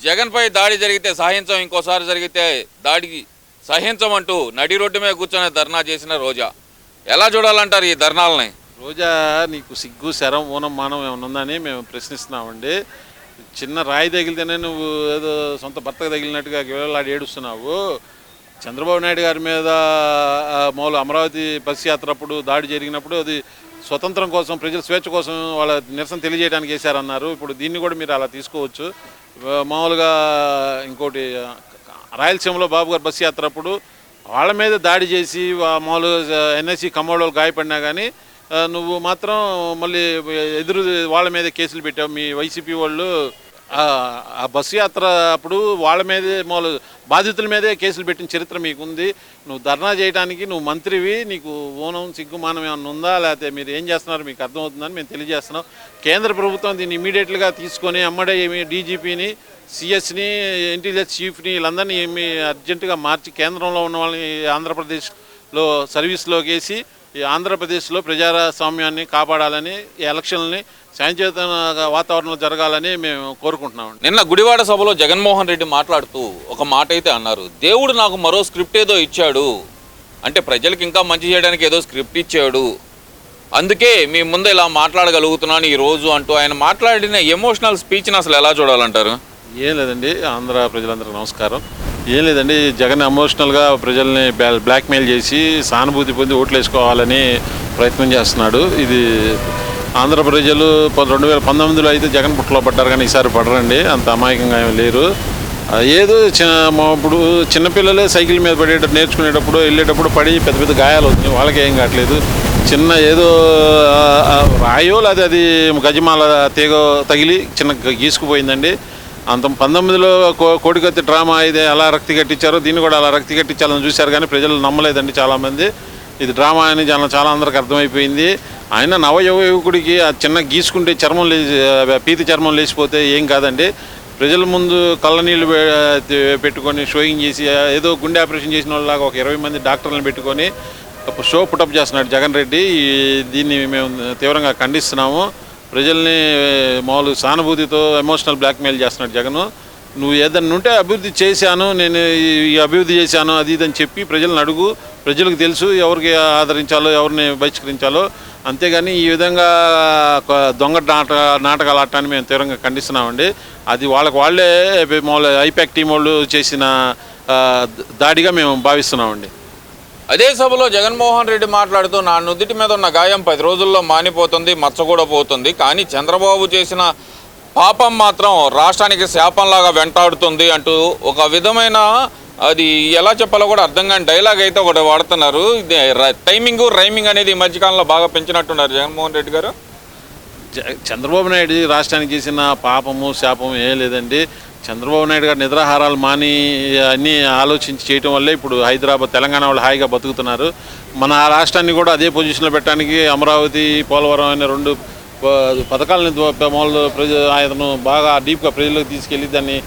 జగన్పై దాడి జరిగితే సహించం ఇంకోసారి జరిగితే దాడికి సహించమంటూ నడి రోడ్డు మీద కూర్చొని ధర్నా చేసిన రోజా. ఎలా చూడాలంటారు ఈ ధర్నాలని? రోజా నీకు సిగ్గు శరం ఊనం మానం ఏమైనా ఉందని మేము ప్రశ్నిస్తున్నామండి. చిన్న రాయి తగిలితేనే నువ్వు ఏదో సొంత భర్తకు తగిలినట్టుగా వేలాడి ఏడుస్తున్నావు. చంద్రబాబు నాయుడు గారి మీద ఆ, మామూలు అమరావతి బస్ యాత్ర అప్పుడు దాడి జరిగినప్పుడు అది స్వతంత్రం కోసం ప్రజల స్వేచ్ఛ కోసం వాళ్ళ నిరసన తెలియజేయడానికి వేశారన్నారు. ఇప్పుడు దీన్ని కూడా మీరు అలా తీసుకోవచ్చు. మామూలుగా ఇంకోటి రాయలసీమలో బాబు గారు బస్సు యాత్ర అప్పుడు వాళ్ళ మీద దాడి చేసి మామూలుగా ఎన్ఎస్సి కమ్మోళ్ళు గాయపడినా కానీ నువ్వు మాత్రం మళ్ళీ ఎదురు వాళ్ళ మీద కేసులు పెట్టావు. మీ వైసీపీ వాళ్ళు ఆ బస్సు యాత్ర అప్పుడు వాళ్ళ మీదే మామూలు బాధితుల మీదే కేసులు పెట్టిన చరిత్ర మీకుంది. నువ్వు ధర్నా చేయడానికి నువ్వు మంత్రివి నీకు ఓనం సిగ్గుమానం ఏమన్నా ఉందా? లేకపోతే మీరు ఏం చేస్తున్నారు? మీకు అర్థమవుతుందని మేము తెలియజేస్తున్నాం. కేంద్ర ప్రభుత్వం దీన్ని ఇమీడియట్గా తీసుకొని అమ్మడే ఏమి డీజీపీని సిఎస్ని ఇంటెలిజెన్స్ చీఫ్ని వీళ్ళందరినీ ఏమి అర్జెంటుగా మార్చి కేంద్రంలో ఉన్న వాళ్ళని ఆంధ్రప్రదేశ్లో సర్వీస్లోకి వేసి ఈ ఆంధ్రప్రదేశ్లో ప్రజాస్వామ్యాన్ని కాపాడాలని ఈ ఎలక్షన్ని శాంతియుత వాతావరణంలో జరగాలని మేము కోరుకుంటున్నామండి. నిన్న గుడివాడ సభలో జగన్మోహన్ రెడ్డి మాట్లాడుతూ ఒక మాట అయితే అన్నారు. దేవుడు నాకు మరో స్క్రిప్ట్ ఏదో ఇచ్చాడు. అంటే ప్రజలకు ఇంకా మంచి చేయడానికి ఏదో స్క్రిప్ట్ ఇచ్చాడు. అందుకే మీ ముందు ఇలా మాట్లాడగలుగుతున్నాను ఈ రోజు అంటూ ఆయన మాట్లాడిన ఎమోషనల్ స్పీచ్ని అసలు ఎలా చూడాలంటారు? ఏం లేదండి ఆంధ్ర ప్రజలందరికీ నమస్కారం. ఏం లేదండి జగన్ ఎమోషనల్గా ప్రజల్ని బ్లాక్మెయిల్ చేసి సానుభూతి పొంది ఓట్లు వేసుకోవాలని ప్రయత్నం చేస్తున్నాడు. ఇది ఆంధ్ర ప్రజలు రెండు వేల పంతొమ్మిదిలో అయితే జగన్ పుట్టలో పడ్డారు కానీ ఈసారి పడరండి అంత అమాయకంగా ఏమి లేరు. ఏదో చి- ఇప్పుడు చిన్నపిల్లలే సైకిల్ మీద పడేటప్పుడు నేర్చుకునేటప్పుడు వెళ్ళేటప్పుడు పడి పెద్ద పెద్ద గాయాలు అవుతున్నాయి వాళ్ళకి ఏం కావట్లేదు. చిన్న ఏదో రాయో లేదా అది గజమాల తీగ తగిలి చిన్న గీసుకుపోయిందండి. అంత పంతొమ్మిదిలో కో కోడికత్తి డ్రామా ఇది ఎలా రక్తి కట్టించారో దీన్ని కూడా అలా రక్తి కట్టించాలని చూశారు కానీ ప్రజలు నమ్మలేదండి చాలామంది. ఇది డ్రామా అని జనం చాలా అందరికి అర్థమైపోయింది. ఆయన నవయవ యువకుడికి ఆ చిన్న గీసుకుంటే చర్మం లేచి పీతి చర్మం లేచిపోతే ఏం కాదండి. ప్రజల ముందు కళ్ళనీళ్ళు పెట్టుకొని షోయింగ్ చేసి ఏదో గుండె ఆపరేషన్ చేసిన వాళ్ళలాగా ఒక ఇరవై మంది డాక్టర్లను పెట్టుకొని షో పుటప్ చేస్తున్నాడు జగన్ రెడ్డి. దీన్ని మేము తీవ్రంగా ఖండిస్తున్నాము. ప్రజల్ని మామూలు సానుభూతితో ఎమోషనల్ బ్లాక్మెయిల్ చేస్తున్నాడు జగన్. నువ్వు ఏదన్నా ఉంటే అభివృద్ధి చేశాను నేను ఈ- అభివృద్ధి చేశాను అది ఇది అని చెప్పి ప్రజలను అడుగు. ప్రజలకు తెలుసు ఎవరికి ఆదరించాలో ఎవరిని బహిష్కరించాలో. అంతేగాని ఈ విధంగా ఒక దొంగ నాట నాటకాలు ఆడటాన్ని మేము తీవ్రంగా ఖండిస్తున్నామండి. అది వాళ్ళకి వాళ్ళే మామూలు ఐపాక్ టీం వాళ్ళు చేసిన దాడిగా మేము భావిస్తున్నామండి. అదే సభలో జగన్మోహన్ రెడ్డి మాట్లాడుతూ నా నుదుటి మీద ఉన్న గాయం పది రోజుల్లో మానిపోతుంది మచ్చ కూడా పోతుంది. కానీ చంద్రబాబు చేసిన పాపం మాత్రం రాష్ట్రానికి శాపంలాగా వెంటాడుతుంది అంటూ ఒక విధమైన అది ఎలా చెప్పాలో కూడా అర్థం కాని డైలాగ్ అయితే ఒకటి వాడుతున్నారు. ఇది టైమింగ్ రైమింగ్ అనేది ఈ మధ్యకాలంలో బాగా పెంచినట్టున్నారు జగన్మోహన్ రెడ్డి గారు. చంద్రబాబు నాయుడు రాష్ట్రానికి చేసిన పాపము శాపము ఏం లేదండి. చంద్రబాబు నాయుడు గారు నిద్రాహారాలు మాని అన్నీ ఆలోచించి చేయటం వల్లే ఇప్పుడు హైదరాబాద్ తెలంగాణ వాళ్ళు హాయిగా బతుకుతున్నారు. మన రాష్ట్రాన్ని కూడా అదే పొజిషన్లో పెట్టడానికి అమరావతి పోలవరం అనే రెండు ప- పథకాలని మామూలు ప్రజ ఆయనను బాగా డీప్గా ప్రజలకు తీసుకెళ్ళి దాన్ని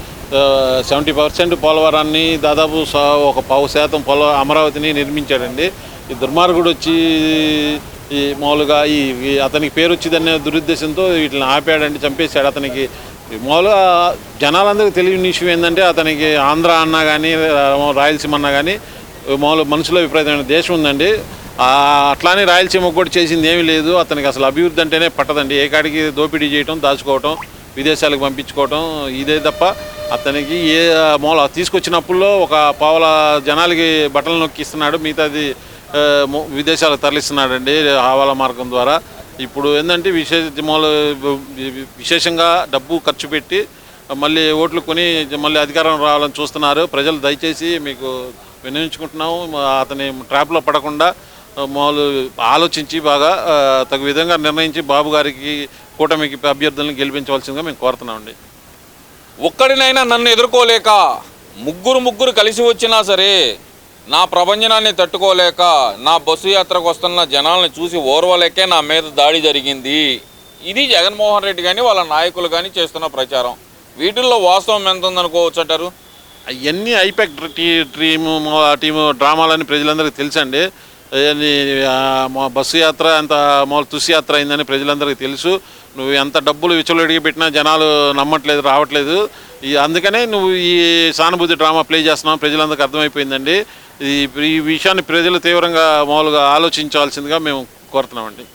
సెవెంటీ పర్సెంట్ పోలవరాన్ని దాదాపు ఒక పావు శాతం పోల అమరావతిని నిర్మించాడండి. ఈ దుర్మార్గుడు వచ్చి ఈ మామూలుగా ఈ అతనికి పేరు వచ్చిందనే దురుద్దేశంతో వీటిని ఆపాడండి చంపేశాడు అతనికి. మామూలుగా జనాలందరికీ తెలియని విషయం ఏంటంటే అతనికి ఆంధ్ర అన్నా కానీ రాయలసీమ అన్నా కానీ మామూలు మనసులో విపరీతమైన దేశం ఉందండి. అట్లానే రాయలసీమ కూడా చేసింది ఏమీ లేదు. అతనికి అసలు అభివృద్ధి అంటేనే పట్టదండి. ఏ కాడికి దోపిడీ చేయటం దాచుకోవటం విదేశాలకు పంపించుకోవటం ఇదే తప్ప అతనికి ఏ మూల తీసుకొచ్చినప్పుల్లో ఒక పావుల జనాలకి బట్టలు నొక్కిస్తున్నాడు. మిగతాది విదేశాలకు తరలిస్తున్నాడండి హవాలా మార్గం ద్వారా. ఇప్పుడు ఏంటంటే విశేష విశేషంగా డబ్బు ఖర్చు పెట్టి మళ్ళీ ఓట్లు కొని మళ్ళీ అధికారం రావాలని చూస్తున్నారు. ప్రజలు దయచేసి మీకు వినియోగించుకుంటున్నాము అతని ట్రాప్లో పడకుండా మామూలు ఆలోచించి బాగా తగు విధంగా నిర్ణయించి బాబు గారికి కూటమికి అభ్యర్థులను గెలిపించవలసిందిగా మేము కోరుతున్నామండి. ఒక్కడినైనా నన్ను ఎదుర్కోలేక ముగ్గురు ముగ్గురు కలిసి వచ్చినా సరే నా ప్రభంజనాన్ని తట్టుకోలేక నా బస్సు యాత్రకు వస్తున్న జనాల్ని చూసి ఓర్వలేకే నా మీద దాడి జరిగింది. ఇది జగన్మోహన్ రెడ్డి కానీ వాళ్ళ నాయకులు కానీ చేస్తున్న ప్రచారం. వీటిల్లో వాస్తవం ఎంత ఉందనుకోవచ్చు అంటారు? అవన్నీ ఐపెక్ టీము టీము డ్రామాలని ప్రజలందరికీ తెలుసండి. మా బస్సు యాత్ర అంత మామూలు తుసి యాత్ర అయిందని ప్రజలందరికీ తెలుసు. నువ్వు ఎంత డబ్బులు విచ్చలడిగి పెట్టినా జనాలు నమ్మట్లేదు రావట్లేదు. అందుకనే నువ్వు ఈ సానుభూతి డ్రామా ప్లే చేస్తున్నావు ప్రజలందరికీ అర్థమైపోయిందండి. ఈ ఈ విషయాన్ని ప్రజలు తీవ్రంగా మామూలుగా ఆలోచించాల్సిందిగా మేము కోరుతున్నామండి.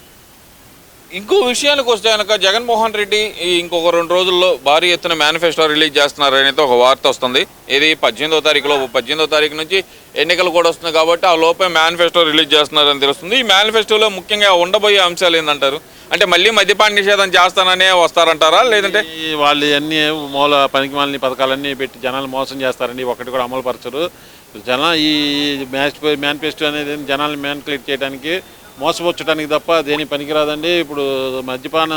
ఇంకో విషయానికి వస్తే కనుక జగన్మోహన్ రెడ్డి ఇంకొక రెండు రోజుల్లో భారీ ఎత్తున మేనిఫెస్టో రిలీజ్ చేస్తున్నారు అనేది ఒక వార్త వస్తుంది. ఇది పద్దెనిమిదో తారీఖులో పద్దెనిమిదో తారీఖు నుంచి ఎన్నికలు కూడా వస్తుంది కాబట్టి ఆ లోపే మేనిఫెస్టో రిలీజ్ చేస్తున్నారని తెలుస్తుంది. ఈ మేనిఫెస్టోలో ముఖ్యంగా ఉండబోయే అంశాలు ఏంటంటారు అంటే మళ్ళీ మద్యపాన నిషేధం చేస్తాననే వస్తారంటారా? లేదంటే ఈ వాళ్ళు అన్ని మూల పనికి మాలిన పథకాలన్నీ పెట్టి జనాలు మోసం చేస్తారండి ఒకటి కూడా అమలు పరచరు జన ఈ మ్యాచ్ మేనిఫెస్టో అనేది జనాల్ని మ్యాన్కులేట్ చేయడానికి మోసపుచ్చడానికి తప్ప దేని పనికిరాదండి. ఇప్పుడు మద్యపాన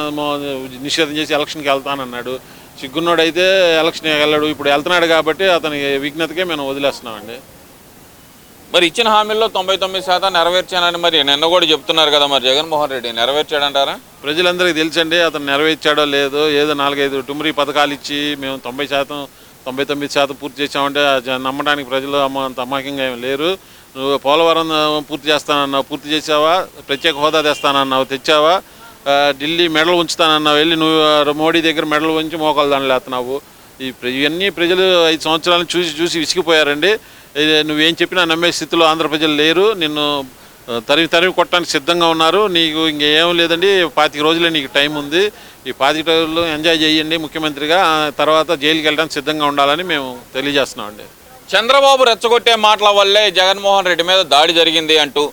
నిషేధం చేసి ఎలక్షన్కి వెళ్తానన్నాడు. సిగ్గున్నోడైతే ఎలక్షన్ వెళ్ళాడు. ఇప్పుడు వెళ్తున్నాడు కాబట్టి అతని విఘ్నతకే మేము వదిలేస్తున్నామండి. మరి ఇచ్చిన హామీల్లో తొంభై తొమ్మిది శాతం నెరవేర్చానని మరి నిన్న కూడా చెప్తున్నారు కదా మరి జగన్మోహన్ రెడ్డి. నెరవేర్చాడంటారా? ప్రజలందరికీ తెలుసండి అతను నెరవేర్చాడో లేదో ఏదో నాలుగైదు టుమరీ పథకాలు ఇచ్చి మేము తొంభై శాతం తొంభై తొమ్మిది శాతం పూర్తి చేసామంటే నమ్మడానికి ప్రజలు అమ్మ అంత అమ్మకంగా ఏం లేరు. నువ్వు పోలవరం పూర్తి చేస్తానన్నావు. పూర్తి చేసావా ప్రత్యేక హోదా తెస్తానన్నావు. తెచ్చావా? ఢిల్లీ మెడలు ఉంచుతానన్నావు. వెళ్ళి నువ్వు మోడీ దగ్గర మెడలు ఉంచి మోకాలు దండలేస్తున్నావు ఈ ప్ర- ఇవన్నీ ప్రజలు ఐదు సంవత్సరాలు చూసి చూసి విసిగిపోయారండి. నువ్వేం చెప్పినా నమ్మే స్థితిలో ఆంధ్ర ప్రజలు లేరు. నిన్ను ఆ, తరిమి తరిమి కొట్టడానికి సిద్ధంగా ఉన్నారు. నీకు ఇంకేం లేదండి. పాతిక రోజులే నీకు టైం ఉంది. ఈ పాతిక రోజులు ఎంజాయ్ చేయండి ముఖ్యమంత్రిగా. తర్వాత జైలుకి వెళ్ళడానికి సిద్ధంగా ఉండాలని మేము తెలియజేస్తున్నామండి చంద్రబాబు రెచ్చగొట్టే మాటల వల్లే జగన్మోహన్ రెడ్డి మీద దాడి జరిగింది అంటూ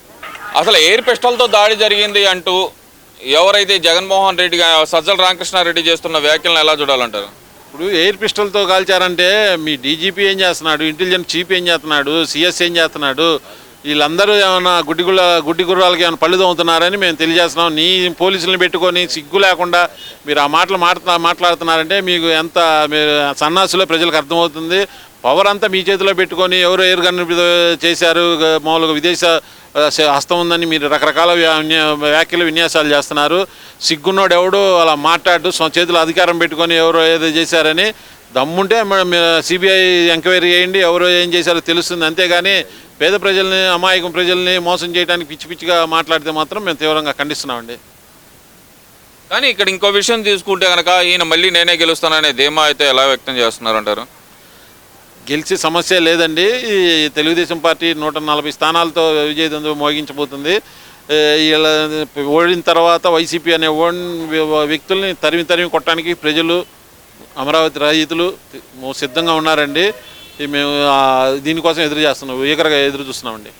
అసలు ఎయిర్ పిస్టల్తో దాడి జరిగింది అంటూ ఎవరైతే జగన్మోహన్ రెడ్డి సజ్జల రామకృష్ణారెడ్డి చేస్తున్న వ్యాఖ్యలను ఎలా చూడాలంటారు? ఇప్పుడు ఎయిర్ పిస్టల్తో కాల్చారంటే మీ డీజీపీ ఏం చేస్తున్నాడు? ఇంటెలిజెన్స్ చీఫ్ ఏం చేస్తున్నాడు? సిఎస్ ఏం చేస్తున్నాడు? వీళ్ళందరూ ఏమైనా గుడ్డి గుళ్ళ గుడ్డి గుర్రాలకి ఏమైనా పళ్ళు తోముతున్నారని మేము తెలియజేస్తున్నాం. నీ పోలీసులను పెట్టుకొని సిగ్గు లేకుండా మీరు ఆ మాటలు మాట్లా మాట్లాడుతున్నారంటే మీకు ఎంత మీరు సన్నాసులో ప్రజలకు అర్థమవుతుంది. పవర్ అంతా మీ చేతిలో పెట్టుకొని ఎవరు ఎయిర్ గన్ చేశారు మామూలుగా విదేశ హస్తం ఉందని మీరు రకరకాల వ్యాఖ్యలు విన్యాసాలు చేస్తున్నారు. సిగ్గున్నోడు ఎవడు అలా మాట్లాడు సొ చేతిలో అధికారం పెట్టుకొని ఎవరో ఏదో చేశారని దమ్ముంటే సిబిఐ ఎంక్వైరీ చేయండి ఎవరో ఏం చేశారో తెలుస్తుంది. అంతేగాని పేద ప్రజల్ని అమాయకం ప్రజల్ని మోసం చేయడానికి పిచ్చి పిచ్చిగా మాట్లాడితే మాత్రం మేము తీవ్రంగా ఖండిస్తున్నామండి. కానీ ఇక్కడ ఇంకో విషయం తీసుకుంటే కనుక ఈయన మళ్ళీ నేనే గెలుస్తాననే ధీమా అయితే ఎలా వ్యక్తం చేస్తున్నారంటారు? గెలిచే సమస్య లేదండి. ఈ తెలుగుదేశం పార్టీ నూట నలభై స్థానాలతో విజయదందు మోగించబోతుంది. వీళ్ళ ఓడిన తర్వాత వైసీపీ అనే ఓన్ వ్యక్తుల్ని తరిమి తరిమి కొట్టడానికి ప్రజలు అమరావతి రైతులు సిద్ధంగా ఉన్నారండి. మేము దీనికోసం ఎదురు చేస్తున్నాం. ఈగరగా ఎదురు చూస్తున్నామండి.